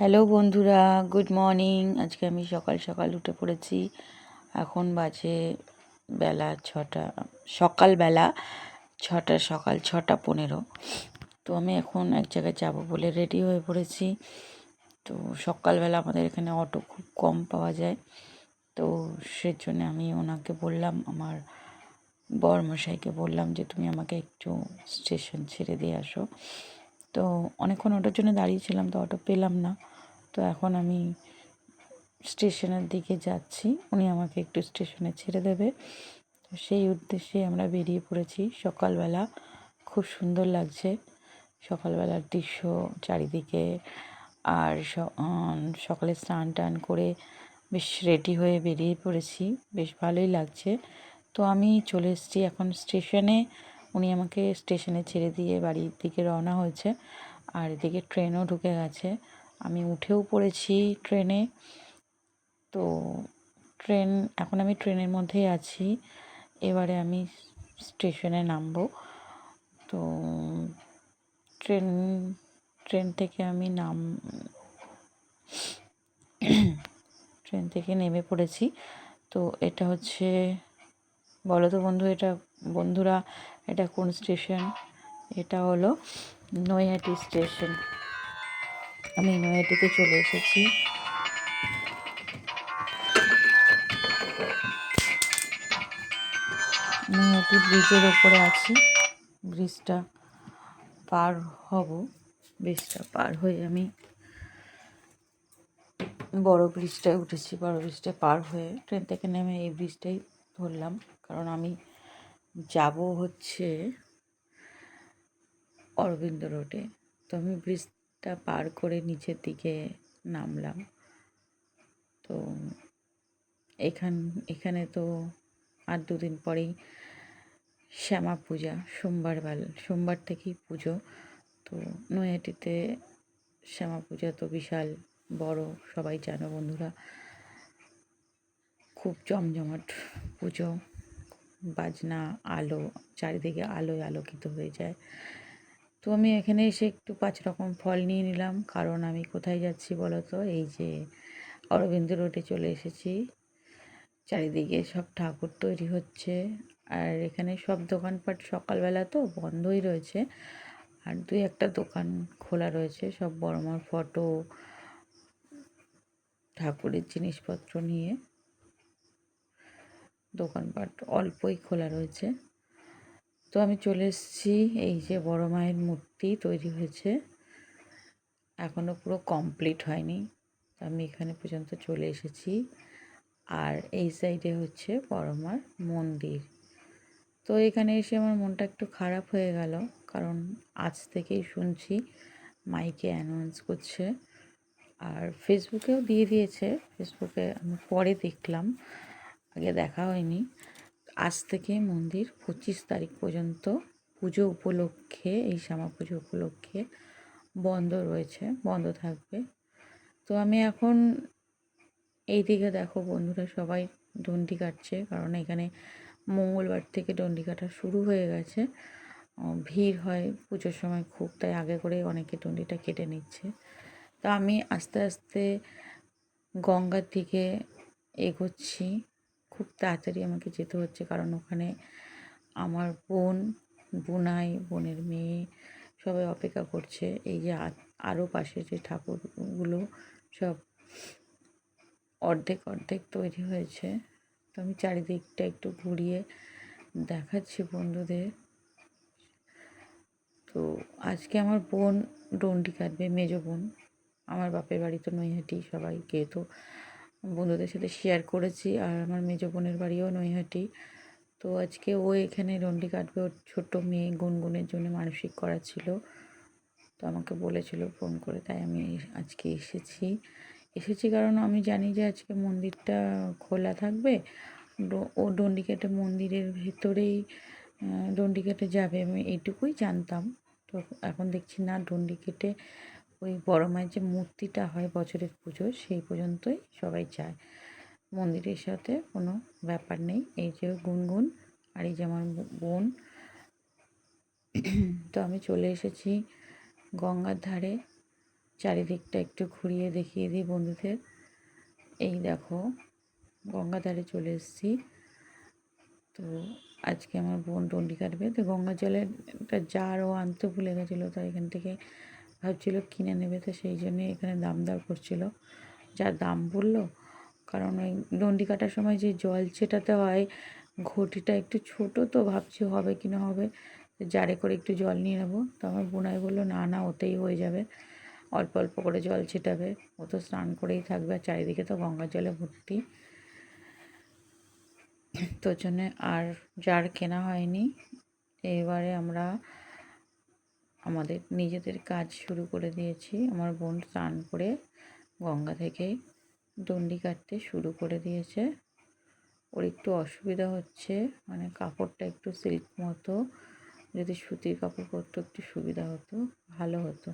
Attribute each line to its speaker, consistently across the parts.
Speaker 1: Hello বন্ধুরা, good morning. আজকে আমি সকাল সকাল উঠে পড়েছি। এখন বাজে বেলা ছটা সকালবেলা ছটা, সকাল ছটা পনেরো। তো আমি এখন এক জায়গায় যাব বলে রেডি হয়ে পড়েছি। তো সকালবেলা আমাদের এখানে অটো খুব কম পাওয়া যায়। তো সেজন্য আমি ওনাকে বললাম, আমার বরমশাইকে বললাম যে, তুমি আমাকে একটু স্টেশন ছেড়ে দিয়ে আসো। তো অনেকক্ষণ অটোর জন্য দাঁড়িয়েছিলাম তো অটো পেলাম না। তো এখন আমি স্টেশনের দিকে যাচ্ছি। উনি আমাকে একটু স্টেশনে ছেড়ে দেবে। তো সেই উদ্দেশ্যে আমরা বেরিয়ে পড়েছি। সকালবেলা খুব সুন্দর লাগছে। সকালবেলার দৃশ্য চারিদিকে আর সকালে স্নান টান করে বেশ রেডি হয়ে বেরিয়ে পড়েছি। বেশ ভালোই লাগছে। তো আমি চলে এসেছি এখন স্টেশনে। উনি আমাকে স্টেশনে ছেড়ে দিয়ে বাড়ির দিকে রওনা হয়েছে। আর এদিকে ট্রেনও ঢুকে গেছে। আমি উঠেও পড়েছি ট্রেনে। তো ট্রেন, এখন আমি ট্রেনের মধ্যেই আছি। এবারে আমি স্টেশনে নামবো। তো ট্রেন ট্রেন থেকে আমি নাম, ট্রেন থেকে নেমে পড়েছি। তো এটা হচ্ছে, বলো তো বন্ধু, এটা বন্ধুরা এটা কোন স্টেশন? এটা হলো নৈহাটি স্টেশন। আমি নৈহাটিতে চলে এসেছি। নৈহাটি ব্রিজের ওপরে আছি। ব্রিজটা পার হব। ব্রিজটা পার হয়ে আমি বড় ব্রিজটায় উঠেছি। বড় ব্রিজটা পার হয়ে ট্রেন থেকে নেমে এই ব্রিজটাই ধরলাম। কারণ আমি যাব হচ্ছে অরবিন্দ রোডে। তো আমি ব্রিজটা পার করে নিচের দিকে নামলাম। তো এখান, এখানে তো আর দুদিন পরেই শ্যামা পূজা, সোমবার বেলা, সোমবার থেকেই পুজো। তো নৈহাটিতে শ্যামা পূজা তো বিশাল বড়, সবাই জানো বন্ধুরা। খুব জমজমাট পুজো। বাজনা, আলো, চারিদিকে আলোয় আলোকিত হয়ে যায়। তো আমি এখানে এসে একটু পাঁচ রকম ফল নিয়ে নিলাম। কারণ আমি কোথায় যাচ্ছি বলো তো এই যে অরবিন্দ রোডে চলে এসেছি। চারিদিকে সব ঠাকুর তৈরি হচ্ছে। আর এখানে সব দোকানপাট সকালবেলা তো বন্ধই রয়েছে। আর দুই একটা দোকান খোলা রয়েছে। সব বড় ফটো, ঠাকুরের জিনিসপত্র নিয়ে। দোকানপাট অল্পই খোলা রয়েছে। তো আমি চলে এসেছি, এই যে বড় মায়ের মূর্তি তৈরি হয়েছে। এখনও পুরো কমপ্লিট হয়নি। আমি এখানে পর্যন্ত চলে এসেছি। আর এই সাইডে হচ্ছে বড় মার মন্দির। তো এখানে এসে আমার মনটা একটু খারাপ হয়ে গেল, কারণ আজ থেকেই শুনছি মাইকে অ্যানাউন্স করছে। আর ফেসবুকেও দিয়ে দিয়েছে। ফেসবুকে আমি পরে দেখলাম। আগে দেখা হয়নি। আজ থেকে মন্দির পঁচিশ তারিখ পর্যন্ত পুজো উপলক্ষে, এই শ্যামা পুজো উপলক্ষে বন্ধ রয়েছে, বন্ধ থাকবে। তো আমি এখন এই দিকে দেখো বন্ধুরা, সবাই ডন্ডি কাটছে, কারণ এখানে মঙ্গলবার থেকে ডন্ডি কাটা শুরু হয়ে গেছে। ভিড় হয় পুজোর সময় খুব, তাই আগে করে অনেকে ডন্ডিটা কেটে নিচ্ছে। তো আমি আস্তে আস্তে গঙ্গার দিকে এগোচ্ছি। খুব তাড়াতাড়ি আমাকে যেতে হচ্ছে কারণ ওখানে আমার বোন, বোনাই, বোনের মেয়ে সবাই অপেক্ষা করছে। এই যে আরও পাশে যে ঠাকুরগুলো সব অর্ধেক অর্ধেক তৈরি হয়েছে। তো আমি চারিদিকটা একটু ঘুরিয়ে দেখাচ্ছি বন্ধুদের। তো আজকে আমার বোন ডন্ডি কাটবে, মেজো বোন। আমার বাপের বাড়ি তো নৈহাটি, সবাইকে তো বন্ধুদের সাথে শেয়ার করেছি আর আমার মেজ বোনের বাড়িও নৈহাটি। তো আজকে ও এখানে ডন্ডি কাটবে। ওর ছোটো মেয়ে গুনগুনের জন্য মানসিক করা ছিল। তো আমাকে বলেছিল ফোন করে, তাই আমি আজকে এসেছি। এসেছি কারণ আমি জানি যে আজকে মন্দিরটা খোলা থাকবে। ও ডন্ডি কেটে মন্দিরের ভেতরেই ডন্ডি কেটে যাবে, আমি এইটুকুই জানতাম। তো এখন দেখছি না ডন্ডি কেটে ওই বড় মায়ের যে মূর্তিটা হয় বছরের পুজো, সেই পর্যন্তই সবাই যায়। মন্দিরের সাথে কোনো ব্যাপার নেই। এই যে গুনগুন আর এই যে আমার বোন। তো আমি চলে এসেছি গঙ্গার ধারে। চারিদিকটা একটু ঘুরিয়ে দেখিয়ে দিই বন্ধুদের। এই দেখো গঙ্গা ধারে চলে এসেছি। তো আজকে আমার বোন ডন্ডি কাটবে। তো গঙ্গা জলের একটা জারও আনতে ভুলে গেছিল তো এখান থেকে ভাবছিল কিনে নেবে, তো সেই জন্যে এখানে দাম দর করছিল। যা দাম বলল, কারণ ওই ডন্ডি কাটার সময় যে জল ছেটাতে হয়, ঘটিটা একটু ছোট তো ভাবছি হবে কি না হবে, জারে করে একটু জল নিয়ে নেব। তো আমার বোনাই বলল, না না, ওতেই হয়ে যাবে, অল্প অল্প করে জল ছেটাবে, ও তো স্নান করেই থাকবে আর চারিদিকে তো গঙ্গার জলে ভর্তি। তোর জন্যে আর জার কেনা হয়নি, এবারে আমরা আমাদের নিজেদের কাজ শুরু করে দিয়েছি। আমার বোন স্নান করে গঙ্গা থেকে দণ্ডি কাটতে শুরু করে দিয়েছে। ওর একটু অসুবিধা হচ্ছে মানে কাপড়টা একটু সিল্ক মতো, যদি সুতির কাপড় পরতো একটু সুবিধা হতো, ভালো হতো।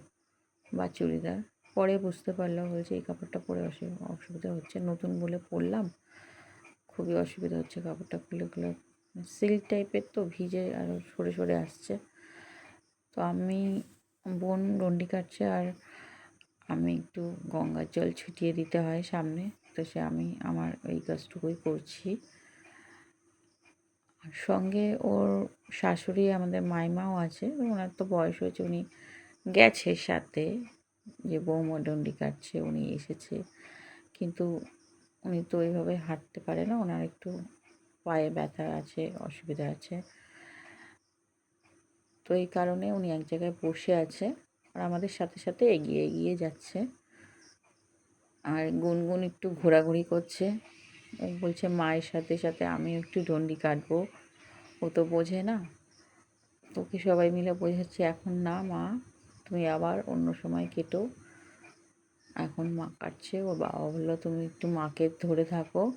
Speaker 1: বা চুড়িদার। পরে বুঝতে পারল হয়েছে এই কাপড়টা পরে অসুবিধা হচ্ছে। নতুন বলে পরলাম, খুবই অসুবিধা হচ্ছে কাপড়টা খুলে খুলে। সিল্ক টাইপের তো ভিজে আর সরে সরে আসছে। তো আমি বোন ডন্ডি কাটছে আর আমি একটু গঙ্গার জল ছিটিয়ে দিতে হয় সামনে। তো সে আমি আমার এই কাজটুকুই করছি। সঙ্গে ওর শাশুড়ি আমাদের মাইমাও আছে, ওনার তো বয়স হয়েছে, উনি গেছে সাথে। যে বৌমা ডন্ডি কাটছে, উনি এসেছে। কিন্তু উনি তো ওইভাবে হাঁটতে পারে না, ওনার একটু পায়ে ব্যথা আছে, অসুবিধা আছে। তো এই কারণে উনি এক জায়গায় বসে আছে আর আমাদের সাথে সাথে এগিয়ে এগিয়ে যাচ্ছে। আর গুনগুন একটু ঘোরাঘুরি করছে। ও বলছে, মায়ের সাথে সাথে আমি একটু ডন্ডি কাটবো। ও তো বোঝে না। তোকে সবাই মিলে বোঝাচ্ছে, এখন না মা, তুমি আবার অন্য সময় কেটো। এখন মা কাটছে। ওর বাবা বলল, তুমি একটু মাকে ধরে থাকো,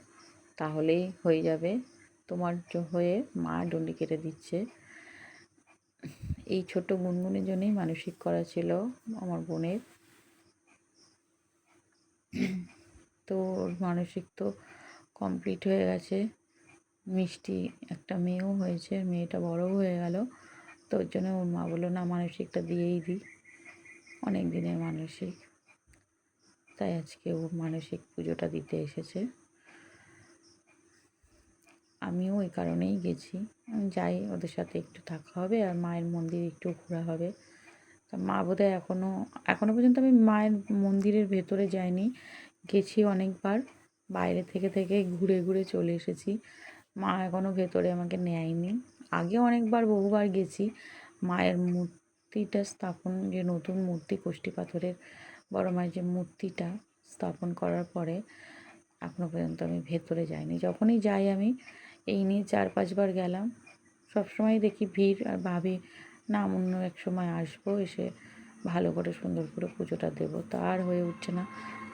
Speaker 1: তাহলেই হয়ে যাবে। তোমার হয়ে মা ডন্ডি কেটে দিচ্ছে। এই ছোট গুনগুনের জন্যই মানসিক করা ছিল আমার বোনের। তো ওর মানসিক তো কমপ্লিট হয়ে গেছে। মিষ্টি একটা মেয়েও হয়েছে, মেয়েটা বড়ও হয়ে গেল। তো ওর জন্য ওর মা বলল, না, মানসিকটা দিয়েই দিই অনেক দিনের মানসিক। তাই আজকে ও মানসিক পুজোটা দিতে এসেছে। আমিও ওই কারণেই গেছি। আমি যাই, ওদের সাথে একটু থাকা হবে আর মায়ের মন্দির একটু ঘোরা হবে। তা মা বোধহয় এখনও এখনও পর্যন্ত আমি মায়ের মন্দিরের ভেতরে যাইনি। গেছি অনেকবার, বাইরে থেকে থেকে ঘুরে ঘুরে চলে এসেছি। মা এখনও ভেতরে আমাকে নেয়নি। আগে অনেকবার, বহুবার গেছি। মায়ের মূর্তিটা স্থাপন, যে নতুন মূর্তি, কোষ্ঠী পাথরের বড় মায়ের যে মূর্তিটা স্থাপন করার পরে এখনও পর্যন্ত আমি ভেতরে যাইনি। যখনই যাই আমি এই নিয়ে চার পাঁচবার গেলাম। সবসময় দেখি ভিড় আর ভাবি, না অন্য এক সময় আসব, এসে ভালো করে সুন্দর করে পুজোটা দেবো। তা আর হয়ে উঠছে না।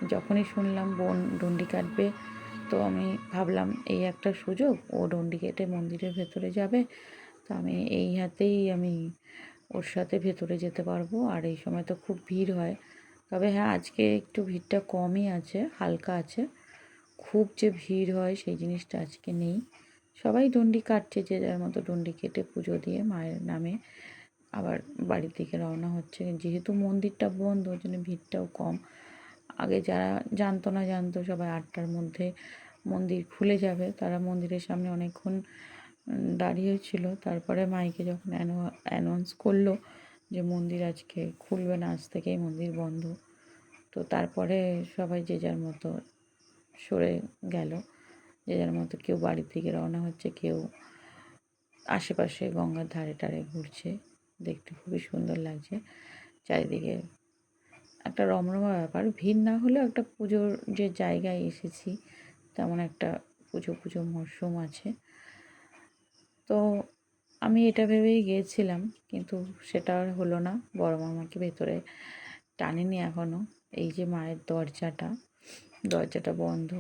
Speaker 1: যখনই শুনলাম বোন ডন্ডি কাটবে, তো আমি ভাবলাম, এই একটা সুযোগ, ও ডন্ডি কেটে মন্দিরের ভেতরে যাবে, তো আমি এই হাতেই আমি ওর সাথে ভেতরে যেতে পারব। আর এই সময় তো খুব ভিড় হয়। তবে হ্যাঁ আজকে একটু ভিড়টা কমই আছে, হালকা আছে। খুব যে ভিড় হয়, সেই জিনিসটা আজকে নেই। সবাই ডন্ডি কাটছে যে যার মতো ডন্ডি কেটে পুজো দিয়ে মায়ের নামে আবার বাড়ির দিকে রওনা হচ্ছে। যেহেতু মন্দিরটা বন্ধ, ওই জন্য ভিড়টাও কম। আগে যারা জানতো না জানতো সবাই আটটার মধ্যে মন্দির খুলে যাবে। তারা মন্দিরের সামনে অনেকক্ষণ দাঁড়িয়েছিল তারপরে মাইকে যখন অ্যানাউন্স করল যে মন্দির আজকে খুলবে না, আজ থেকেই মন্দির বন্ধ। তো তারপরে সবাই যে যার মতো সরে গেল। যে যার মতো কেউ বাড়ির দিকে রওনা হচ্ছে, কেউ আশেপাশে গঙ্গার ধারে টারে ঘুরছে। দেখতে খুবই সুন্দর লাগছে চারিদিকে। একটা রমরমা ব্যাপার। ভিড় না হলেও একটা পুজোর যে জায়গায় এসেছি, তেমন একটা পুজো পুজো মরশুম আছে। তো আমি এটা ভেবেই গিয়েছিলাম, কিন্তু সেটা আর হলো না। বড় মামাকে ভেতরে টানেনি এখনও এই যে মায়ের দরজাটা দরজাটা বন্ধ।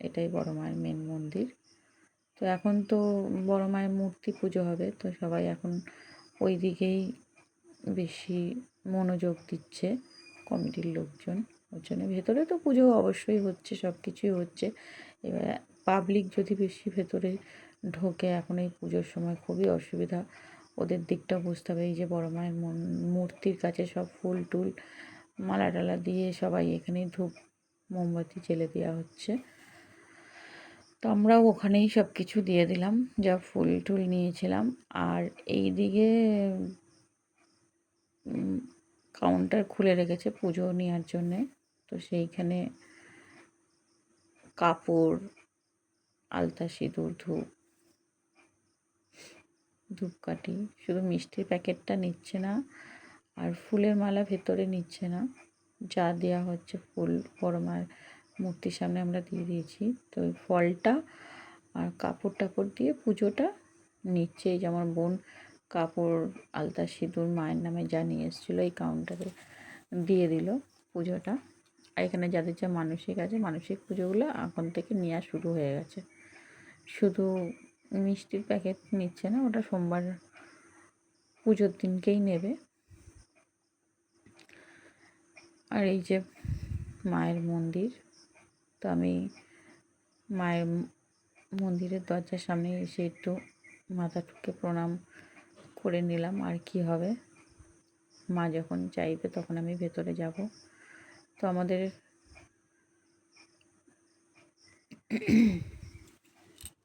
Speaker 1: এটাই বড় মায়ের মেন মন্দির। তো এখন তো বড় মায়ের মূর্তি পুজো হবে, তো সবাই এখন ওই দিকেই বেশি মনোযোগ দিচ্ছে কমিটির লোকজন। ওর জন্য ভেতরে তো পুজো অবশ্যই হচ্ছে সব কিছুই হচ্ছে। এবার পাবলিক যদি বেশি ভেতরে ঢোকে, এখন এই পুজোর সময় খুবই অসুবিধা। ওদের দিকটা বুঝতে হবে, এই যে বড় মায়ের মূর্তির কাছে সব ফুল টুল মালা টালা দিয়ে সবাই এখানেই ধূপ, মোমবাতি জেলে দেওয়া হচ্ছে। তো আমরাও ওখানেই সব কিছু দিয়ে দিলাম, যা ফুল টুল নিয়েছিলাম। আর এই দিকে কাউন্টার খুলে রেখেছে পুজো নেওয়ার জন্যে। তো সেইখানে কাপড়, আলতা সিঁদুর, ধূপ, ধূপকাঠি, শুধু মিষ্টির প্যাকেটটা নিচ্ছে না, আর ফুলের মালা ভেতরে নিচ্ছে না। যা দেওয়া হচ্ছে ফুল মায়ের মূর্তির সামনে আমরা দিয়ে দিয়েছি। তো ওই ফলটা আর কাপড় টাপড় দিয়ে পুজোটা নিচ্ছে। এই যেমন বোন কাপড়, আলতা সিঁদুর মায়ের নামে যা নিয়ে এসেছিল এই কাউন্টারে দিয়ে দিল পুজোটা। আর এখানে যাদের যা মানসিক আছে, মানসিক পুজোগুলো এখন থেকে নেওয়া শুরু হয়ে গেছে। শুধু মিষ্টির প্যাকেট নিচ্ছে না, ওটা সোমবার পুজোর দিনকেই নেবে। আর এই যে মায়ের মন্দির তো আমি মায়ের মন্দিরের দরজার সামনে এসে একটু মাথা ঠুকে প্রণাম করে নিলাম আর কি হবে। মা যখন চাইবে তখন আমি ভেতরে যাব। তো আমাদের